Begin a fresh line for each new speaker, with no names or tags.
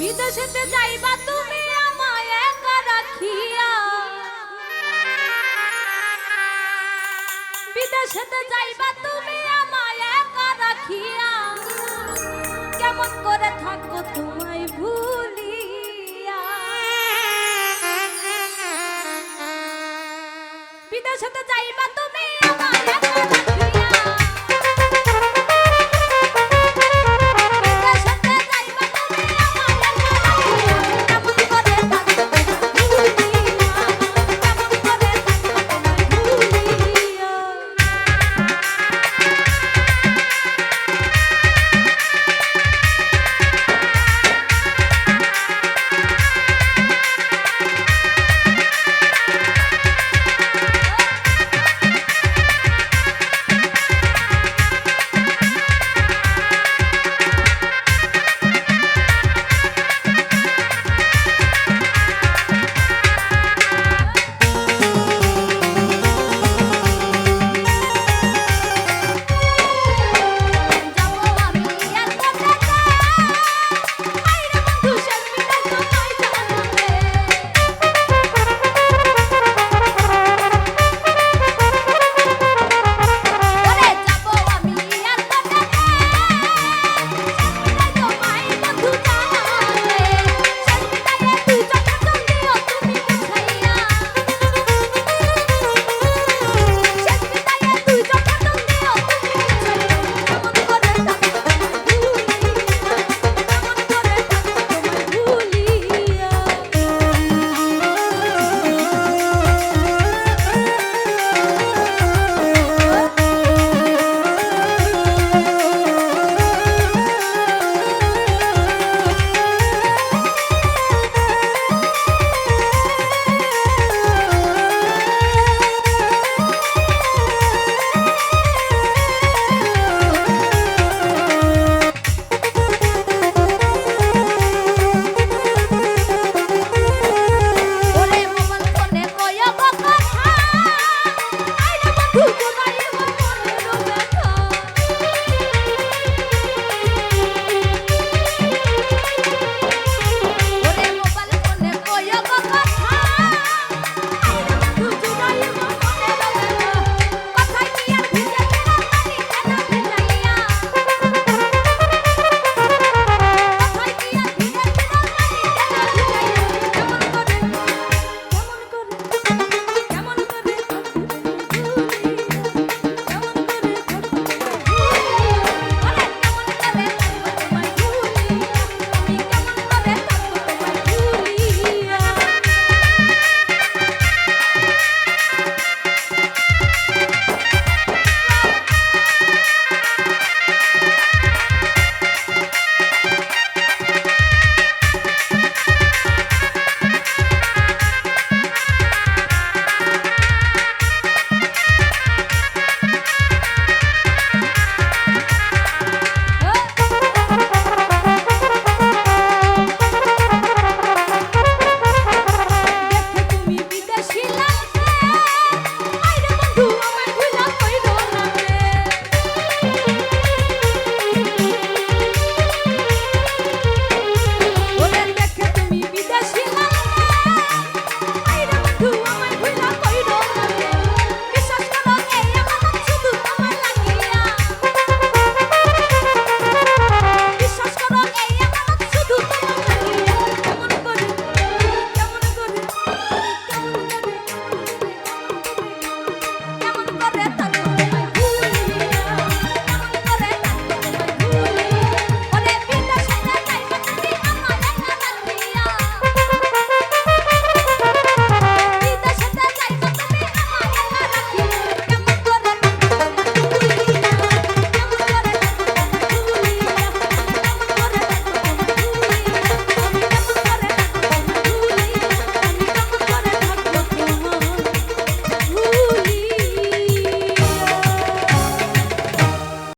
বিদেশেতে যাইবা তুমি আমায় একা রাখিয়া। বিদেশেতে যাইবা তুমি আমায় একা রাখিয়া। কেমন করে থাকব তোমায় ভুলিয়া। বিদেশেতে